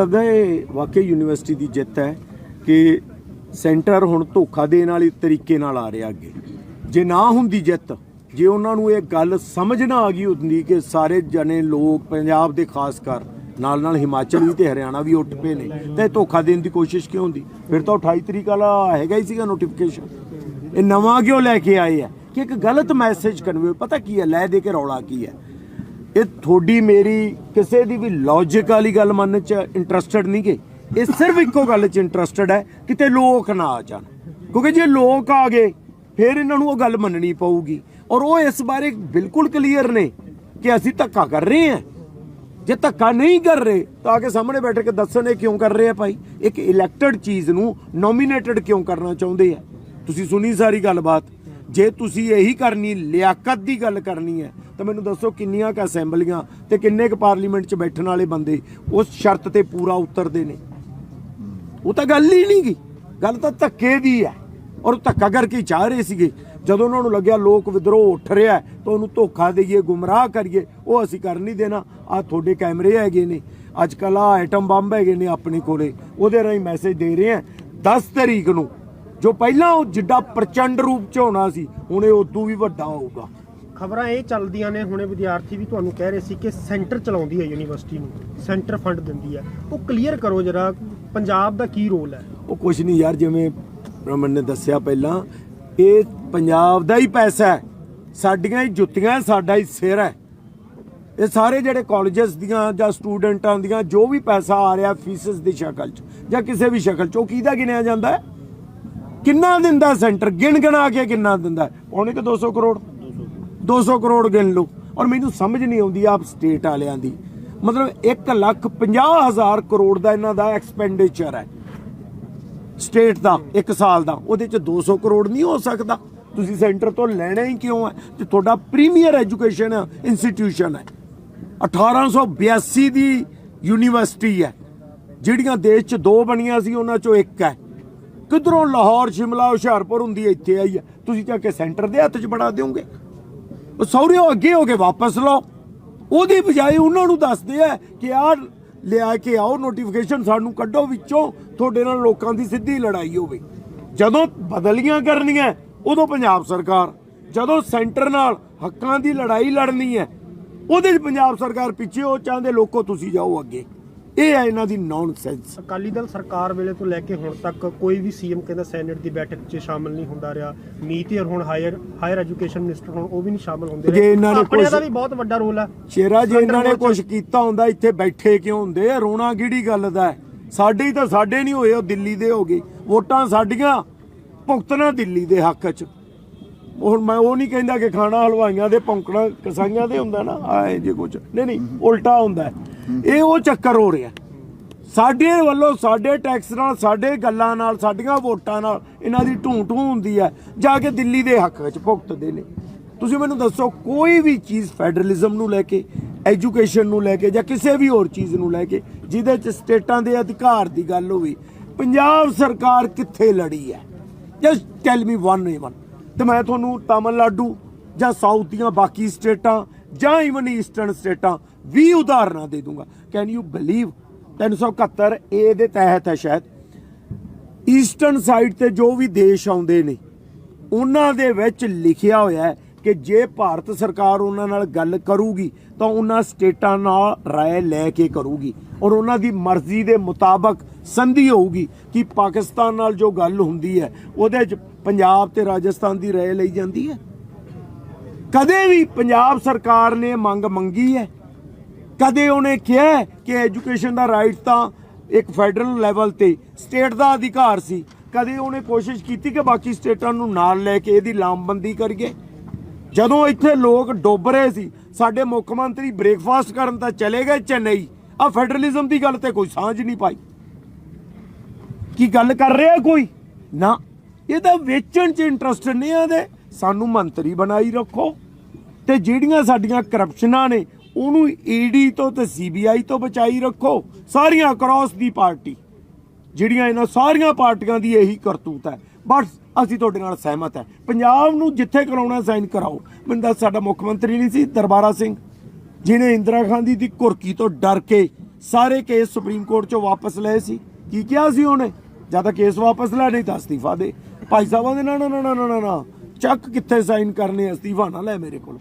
ਲੱਗਦਾ ਇਹ ਵਾਕਈ ਯੂਨੀਵਰਸਿਟੀ ਦੀ ਜਿੱਤ ਹੈ ਕਿ ਸੈਂਟਰ ਹੁਣ ਧੋਖਾ ਦੇਣ ਵਾਲੇ ਤਰੀਕੇ ਨਾਲ ਆ ਰਿਹਾ ਅੱਗੇ। ਜੇ ਨਾ ਹੁੰਦੀ ਜਿੱਤ, ਜੇ ਉਹਨਾਂ ਨੂੰ ਇਹ ਗੱਲ ਸਮਝ ਨਾ ਆ ਗਈ ਹੁੰਦੀ ਕਿ ਸਾਰੇ ਜਣੇ ਲੋਕ ਪੰਜਾਬ ਦੇ ਖਾਸ ਕਰ ਨਾਲ ਨਾਲ ਹਿਮਾਚਲ ਵੀ ਤੇ ਹਰਿਆਣਾ ਵੀ ਉੱਠ ਪਏ ਨੇ, ਤੇ ਧੋਖਾ ਦੇਣ ਦੀ ਕੋਸ਼ਿਸ਼ ਕਿਉਂ ਹੁੰਦੀ? ਫਿਰ ਤਾਂ 28 ਤਰੀਕ ਵਾਲਾ ਹੈਗਾ ਹੀ ਸੀਗਾ ਨੋਟੀਫਿਕੇਸ਼ਨ ਇਹ ਨਵਾਂ ਕਿਉਂ ਲੈ ਕੇ ਆਏ ਆ? ਕਿ ਇੱਕ ਗਲਤ ਮੈਸੇਜ ਕਨਵੇ ਪਤਾ ਕੀ ਹੈ? ਲੈ ਦੇ ਕੇ ਰੌਲਾ ਕੀ ਹੈ? ਇਹ ਤੁਹਾਡੀ ਮੇਰੀ ਕਿਸੇ ਦੀ ਵੀ ਲੌਜੀਕ ਵਾਲੀ ਗੱਲ ਮੰਨਣ ਚ ਇੰਟਰਸਟਡ ਨਹੀਂ ਗਏ ਇਹ ਸਿਰਫ ਇੱਕੋ ਗੱਲ ਚ ਇੰਟਰਸਟਡ ਹੈ, ਕਿਤੇ ਲੋਕ ਨਾ ਆ ਜਾਣ। ਕਿਉਂਕਿ ਜੇ ਲੋਕ ਆ ਗਏ, ਫਿਰ ਇਹਨਾਂ ਨੂੰ ਉਹ ਗੱਲ ਮੰਨਣੀ ਪਊਗੀ। ਔਰ ਉਹ ਇਸ ਬਾਰੇ ਬਿਲਕੁਲ ਕਲੀਅਰ ਨੇ ਕਿ ਅਸੀਂ ਧੱਕਾ ਕਰ ਰਹੇ ਹਾਂ। ਜੇ ਧੱਕਾ ਨਹੀਂ ਕਰ ਰਹੇ, ਤਾਂ ਆ ਕੇ ਸਾਹਮਣੇ ਬੈਠ ਕੇ ਦੱਸਣ ਇਹ ਕਿਉਂ ਕਰ ਰਹੇ ਆ ਭਾਈ? ਇੱਕ ਇਲੈਕਟਡ ਚੀਜ਼ ਨੂੰ ਨੋਮੀਨੇਟਡ ਕਿਉਂ ਕਰਨਾ ਚਾਹੁੰਦੇ ਆ? ਤੁਸੀਂ ਸੁਣੀ ਸਾਰੀ ਗੱਲਬਾਤ। ਜੇ ਤੁਸੀਂ ਇਹੀ ਕਰਨੀ, ਲਿਆਕਤ ਦੀ ਗੱਲ ਕਰਨੀ ਹੈ ਤਾਂ ਮੈਨੂੰ ਦੱਸੋ ਕਿੰਨੀਆਂ ਕ ਅਸੈਂਬਲੀਆਂ ਤੇ ਕਿੰਨੇ ਕ ਪਾਰਲੀਮੈਂਟ 'ਚ ਬੈਠਣ ਵਾਲੇ ਬੰਦੇ ਉਸ ਸ਼ਰਤ ਤੇ ਪੂਰਾ ਉਤਰਦੇ ਨੇ? ਉਹ ਤਾਂ ਗੱਲ ਹੀ ਨਹੀਂ ਗੀ ਗੱਲ ਤਾਂ ਧੱਕੇ ਦੀ ਹੈ। ਔਰ ਧੱਕਾ ਕਰਕੇ ਚਾਹ ਰਹੇ ਸੀਗੇ। ਜਦੋਂ ਉਹਨਾਂ ਨੂੰ ਲੱਗਿਆ ਲੋਕ ਵਿਦਰੋਹ ਉੱਠ ਰਿਹਾ ਤਾਂ ਉਹਨੂੰ ਧੋਖਾ ਦੇਈਏ, ਗੁੰਮਰਾਹ ਕਰੀਏ, ਉਹ ਅਸੀਂ ਕਰ ਨਹੀਂ ਦੇਣਾ। ਆ ਤੁਹਾਡੇ ਕੈਮਰੇ ਹੈਗੇ ਨੇ। ਅੱਜ ਕੱਲ ਆ ਐਟਮ ਬੰਬ ਹੈਗੇ ਨੇ ਆਪਣੇ ਕੋਲੇ। ਉਹਦੇ ਰਾਹੀਂ ਮੈਸੇਜ ਦੇ ਰਹੇ ਆ 10 ਤਰੀਕ ਨੂੰ ਜੋ ਪਹਿਲਾਂ ਉਹ ਜਿੱਡਾ ਪ੍ਰਚੰਡ ਰੂਪ ਚ ਹੋਣਾ ਸੀ, ਹੁਣ ਇਹ ਉਦੋਂ ਵੀ ਵੱਡਾ ਹੋਊਗਾ। ਖਬਰਾਂ ਇਹ ਚੱਲਦੀਆਂ ਨੇ, ਹੁਣੇ ਵਿਦਿਆਰਥੀ ਵੀ ਤੁਹਾਨੂੰ ਕਹਿ ਰਹੇ ਸੀ ਕਿ ਸੈਂਟਰ ਚਲਾਉਂਦੀ ਹੈ ਯੂਨੀਵਰਸਿਟੀ ਨੂੰ, ਸੈਂਟਰ ਫੰਡ ਦਿੰਦੀ ਹੈ। ਉਹ ਕਲੀਅਰ ਕਰੋ ਜਰਾ, ਪੰਜਾਬ ਦਾ ਕੀ ਰੋਲ ਹੈ? ਉਹ ਕੁਛ ਨਹੀਂ ਯਾਰ, ਜਿਵੇਂ ਰਮਨ ਨੇ ਦੱਸਿਆ ਪਹਿਲਾਂ, ਇਹ ਪੰਜਾਬ ਦਾ ਹੀ ਪੈਸਾ ਹੈ, ਸਾਡੀਆਂ ਹੀ ਜੁੱਤੀਆਂ ਸਾਡਾ ਹੀ ਸਿਰ ਹੈ। ਇਹ ਸਾਰੇ ਜਿਹੜੇ ਕਾਲਜਸ ਦੀਆਂ ਜਾਂ ਸਟੂਡੈਂਟਾਂ ਦੀਆਂ ਜੋ ਵੀ ਪੈਸਾ ਆ ਰਿਹਾ ਫੀਸਸ ਦੀ ਸ਼ਕਲ 'ਚ, ਜਾਂ ਕਿਸੇ ਵੀ ਸ਼ਕਲ 'ਚ, ਉਹ ਕਿਹਦਾ ਗਿਣਿਆ ਜਾਂਦਾ ਹੈ? ਕਿੰਨਾ ਦਿੰਦਾ ਸੈਂਟਰ? ਗਿਣ ਗਿਣਾ ਕੇ ਕਿੰਨਾ ਦਿੰਦਾ ਹੈ? ਪੌਣੇ ਕਿ 200 ਕਰੋੜ। 200 ਕਰੋੜ ਗਿਣ ਲਓ। ਔਰ ਮੈਨੂੰ ਸਮਝ ਨਹੀਂ ਆਉਂਦੀ ਆਪ ਸਟੇਟ ਵਾਲਿਆਂ ਦੀ। ਮਤਲਬ 1 ਲੱਖ 50 ਹਜ਼ਾਰ ਕਰੋੜ ਦਾ ਇਹਨਾਂ ਦਾ ਐਕਸਪੈਂਡੀਚਰ ਹੈ। ਸਟੇਟ ਦਾ 1 ਸਾਲ ਦਾ। ਉਹਦੇ ਚ 200 ਕਰੋੜ ਨਹੀਂ ਹੋ ਸਕਦਾ। ਤੁਸੀਂ ਸੈਂਟਰ ਤੋਂ ਲੈਣਾ ਹੀ ਕਿਉਂ ਹੈ? ਤੇ ਤੁਹਾਡਾ ਪ੍ਰੀਮੀਅਰ ਐਜੂਕੇਸ਼ਨ ਇੰਸਟੀਟਿਊਸ਼ਨ ਹੈ। 1882 ਦੀ ਯੂਨੀਵਰਸਿਟੀ ਹੈ। ਜਿਹੜੀਆਂ ਦੇਸ਼ 'ਚ ਦੋ ਬਣੀਆਂ ਸੀ, ਉਹਨਾਂ 'ਚੋਂ ਇੱਕ ਹੈ। ਕਿਧਰੋਂ ਲਾਹੌਰ, ਸ਼ਿਮਲਾ, ਹੁਸ਼ਿਆਰਪੁਰ ਹੁੰਦੀ ਹੈ, ਇੱਥੇ ਆਈ ਹੈ। ਤੁਸੀਂ ਜਾ ਕੇ ਸੈਂਟਰ ਦੇ ਹੱਥ 'ਚ ਬਣਾ ਦਿਓਗੇ। ਉਹ ਸੌਰਿਓ ਅੱਗੇ ਹੋ ਕੇ ਵਾਪਸ ਲਓ। ਉਹਦੀ ਬਜਾਏ ਉਹਨਾਂ ਨੂੰ ਦੱਸਦੇ ਆ ਕਿ ਆਹ ਲਿਆ ਕੇ ਆਓ ਨੋਟੀਫਿਕੇਸ਼ਨ ਸਾਨੂੰ ਕੱਢੋ ਵਿੱਚੋਂ, ਤੁਹਾਡੇ ਨਾਲ ਲੋਕਾਂ ਦੀ ਸਿੱਧੀ ਲੜਾਈ ਹੋਵੇ। ਜਦੋਂ ਬਦਲੀਆਂ ਕਰਨੀਆਂ, ਉਦੋਂ ਪੰਜਾਬ ਸਰਕਾਰ, ਜਦੋਂ ਸੈਂਟਰ ਨਾਲ ਹੱਕਾਂ ਦੀ ਲੜਾਈ ਲੜਨੀ ਹੈ, ਉਹਦੇ 'ਚ ਪੰਜਾਬ ਸਰਕਾਰ ਪਿੱਛੇ ਉਹ ਚਾਹੁੰਦੇ ਲੋਕੋ ਤੁਸੀਂ ਜਾਓ ਅੱਗੇ। ਇਹ ਹੈ ਇਹਨਾਂ ਦੀ ਨੌਨਸੈਂਸ ਅਕਾਲੀ ਦਲ ਸਰਕਾਰ ਵੇਲੇ ਤੋਂ ਲੈ ਕੇ ਹੁਣ ਤੱਕ ਕੋਈ ਵੀ ਸੀਐਮ ਕਹਿੰਦਾ ਸੈਨੇਟ ਦੀ ਬੈਠਕ 'ਚ ਸ਼ਾਮਲ ਨਹੀਂ ਹੁੰਦਾ ਰਿਹਾ। ਮੀਤ ਯਰ ਹੁਣ ਹਾਇਰ ਹਾਇਰ ਐਜੂਕੇਸ਼ਨ ਮਿਨਿਸਟਰ ਹੁਣ ਉਹ ਵੀ ਨਹੀਂ ਸ਼ਾਮਲ ਹੁੰਦੇ ਜੇ ਇਹਨਾਂ ਨੇ ਆਪਣਿਆਂ ਦਾ ਵੀ ਬਹੁਤ ਵੱਡਾ ਰੋਲ ਹੈ। ਸ਼ੇਰਾ ਜੇ ਇਹਨਾਂ ਨੇ ਕੁਝ ਕੀਤਾ ਹੁੰਦਾ ਇੱਥੇ ਬੈਠੇ ਕਿਉਂ ਹੁੰਦੇ ਰੋਣਾ ਕਿਹੜੀ ਗੱਲ ਦਾ? ਸਾਡੇ ਹੀ ਤਾਂ ਸਾਡੇ ਨਹੀਂ ਹੋਏ ਉਹ ਦਿੱਲੀ ਦੇ ਹੋ ਗਏ। ਵੋਟਾਂ ਸਾਡੀਆਂ ਭੁਗਤਣਾ ਦਿੱਲੀ ਦੇ ਹੱਕ 'ਚ। ਹੁਣ ਮੈਂ ਉਹ ਨਹੀਂ ਕਹਿੰਦਾ ਕਿ ਖਾਣਾ ਹਲਵਾਈਆਂ ਦੇ ਭੌਂਕਣਾ ਕਸਾਈਆਂ ਦੇ ਹੁੰਦਾ ਨਾ ਆਏ ਜੇ ਕੁਝ ਨਹੀਂ ਨਹੀਂ ਉਲਟਾ ਹੁੰਦਾ। ਇਹ ਉਹ ਚੱਕਰ ਹੋ ਰਿਹਾ। ਸਾਡੇ ਵੱਲੋਂ, ਸਾਡੇ ਟੈਕਸ ਨਾਲ, ਸਾਡੇ ਗੱਲਾਂ ਨਾਲ, ਸਾਡੀਆਂ ਵੋਟਾਂ ਨਾਲ ਇਹਨਾਂ ਦੀ ਢੂੰ ਢੂੰ ਹੁੰਦੀ ਹੈ। ਜਾ ਕੇ ਦਿੱਲੀ ਦੇ ਹੱਕ ਵਿੱਚ ਭੁਗਤਦੇ ਨੇ। ਤੁਸੀਂ ਮੈਨੂੰ ਦੱਸੋ, ਕੋਈ ਵੀ ਚੀਜ਼ ਫੈਡਰਲਿਜ਼ਮ ਨੂੰ ਲੈ ਕੇ ਐਜੂਕੇਸ਼ਨ ਨੂੰ ਲੈ ਕੇ ਜਾਂ ਕਿਸੇ ਵੀ ਹੋਰ ਚੀਜ਼ ਨੂੰ ਲੈ ਕੇ, ਜਿਹਦੇ ਚ ਸਟੇਟਾਂ ਦੇ ਅਧਿਕਾਰ ਦੀ ਗੱਲ ਹੋਵੇ, ਪੰਜਾਬ ਸਰਕਾਰ ਕਿੱਥੇ ਲੜੀ ਹੈ? Just tell me one even ਤੇ ਮੈਂ ਤੁਹਾਨੂੰ ਤਾਮਿਲਨਾਡੂ ਜਾਂ ਸਾਊਥ ਦੀਆਂ ਬਾਕੀ ਸਟੇਟਾਂ ਜਾਂ ਇਵਨ ਈਸਟਰਨ ਸਟੇਟਾਂ ਵੀ ਉਦਾਹਰਨਾਂ ਦੇ ਦੂੰਗਾ। ਕੈਨ ਯੂ ਬਲੀਵ 371 ਏ ਦੇ ਤਹਿਤ ਹੈ ਸ਼ਾਇਦ। ਈਸਟਰਨ ਸਾਈਡ ਤੇ ਜੋ ਵੀ ਦੇਸ਼ ਆਉਂਦੇ ਨੇ, ਉਹਨਾਂ ਦੇ ਵਿੱਚ ਲਿਖਿਆ ਹੋਇਆ ਹੈ ਕਿ ਜੇ ਭਾਰਤ ਸਰਕਾਰ ਉਹਨਾਂ ਨਾਲ ਗੱਲ ਕਰੂਗੀ, ਤਾਂ ਉਹਨਾਂ ਸਟੇਟਾਂ ਨਾਲ ਰਾਏ ਲੈ ਕੇ ਕਰੂਗੀ ਔਰ ਉਹਨਾਂ ਦੀ ਮਰਜ਼ੀ ਦੇ ਮੁਤਾਬਕ ਸੰਧੀ ਹੋਊਗੀ ਕਿ ਪਾਕਿਸਤਾਨ ਨਾਲ ਜੋ ਗੱਲ ਹੁੰਦੀ ਹੈ, ਉਹਦੇ 'ਚ ਪੰਜਾਬ ਤੇ ਰਾਜਸਥਾਨ ਦੀ ਰਾਏ ਲਈ ਜਾਂਦੀ ਹੈ। ਕਦੇ ਵੀ ਪੰਜਾਬ ਸਰਕਾਰ ਨੇ ਮੰਗ ਮੰਗੀ ਹੈ? ਕਦੇ ਉਹਨੇ ਕਿਹਾ ਕਿ ਐਜੂਕੇਸ਼ਨ ਦਾ ਰਾਈਟ ਤਾਂ ਇੱਕ ਫੈਡਰਲ ਲੈਵਲ ਤੇ ਸਟੇਟ ਦਾ ਅਧਿਕਾਰ ਸੀ? ਕਦੇ ਉਹਨੇ ਕੋਸ਼ਿਸ਼ ਕੀਤੀ ਕਿ ਬਾਕੀ ਸਟੇਟਾਂ ਨੂੰ ਨਾਲ ਲੈ ਕੇ ਇਹਦੀ ਲਾਮਬੰਦੀ ਕਰੀਏ? ਜਦੋਂ ਇੱਥੇ ਲੋਕ ਡੁੱਬ ਰਹੇ ਸੀ, ਸਾਡੇ ਮੁੱਖ ਮੰਤਰੀ ਬ੍ਰੇਕਫਾਸਟ ਕਰਨ ਤਾਂ ਚਲੇ ਗਏ ਚੇਨਈ। ਆ ਫੈਡਰਲਿਜ਼ਮ ਦੀ ਗੱਲ ਤੇ ਕੋਈ ਸਾਂਝ ਨਹੀਂ ਪਾਈ। ਕੀ ਗੱਲ ਕਰ ਰਿਹਾ ਕੋਈ? ਨਾ, ਇਹ ਤਾਂ ਵੇਚਣ 'ਚ ਇੰਟਰਸਟ ਨਹੀਂ ਆਦੇ ਸਾਨੂੰ ਮੰਤਰੀ ਬਣਾਈ ਰੱਖੋ। ਤੇ ਜਿਹੜੀਆਂ ਸਾਡੀਆਂ ਕਰਪਸ਼ਨਾਂ ਨੇ, ਉਹਨੂੰ ਈਡੀ ਤੋਂ ਤੇ ਸੀਬੀਆਈ ਤੋਂ ਬਚਾਈ ਰੱਖੋ। ਸਾਰੀਆਂ ਅਕ੍ਰੋਸ ਦੀ ਪਾਰਟੀ। ਜਿਹੜੀਆਂ ਇਹਨਾਂ ਸਾਰੀਆਂ ਪਾਰਟੀਆਂ ਦੀ ਇਹੀ ਕਰਤੂਤ ਹੈ। ਬਸ ਅਸੀਂ ਤੁਹਾਡੇ ਨਾਲ ਸਹਿਮਤ ਹੈ। ਪੰਜਾਬ ਨੂੰ ਜਿੱਥੇ ਕਰਾਉਣਾ ਸਾਈਨ ਕਰਾਓ। ਮੈਨੂੰ ਦੱਸ ਸਾਡਾ ਮੁੱਖ ਮੰਤਰੀ ਨਹੀਂ ਸੀ, ਦਰਬਾਰਾ ਸਿੰਘ। ਜਿਹਨੇ ਇੰਦਰਾ ਗਾਂਧੀ ਦੀ ਕੁਰਕੀ ਤੋਂ ਡਰ ਕੇ ਸਾਰੇ ਕੇਸ ਸੁਪਰੀਮ ਕੋਰਟ ਚੋਂ ਵਾਪਸ ਲਏ ਸੀ। ਕੀ ਕਿਹਾ ਸੀ ਉਹਨੇ? ਜਾਂ ਤਾਂ ਕੇਸ ਵਾਪਸ ਲੈ ਨਹੀਂ ਤਾਂ ਅਸਤੀਫਾ ਦੇ। ਭਾਈ ਸਾਹਿਬਾਂ ਦੇ ਨਾ ਨਾ ਨਾ ਨਾ ਨਾ ਨਾ। ਚੱਕ ਕਿੱਥੇ ਸਾਈਨ ਕਰਨੇ ਅਸਤੀਫਾ ਨਾ ਲੈ ਮੇਰੇ ਕੋਲ।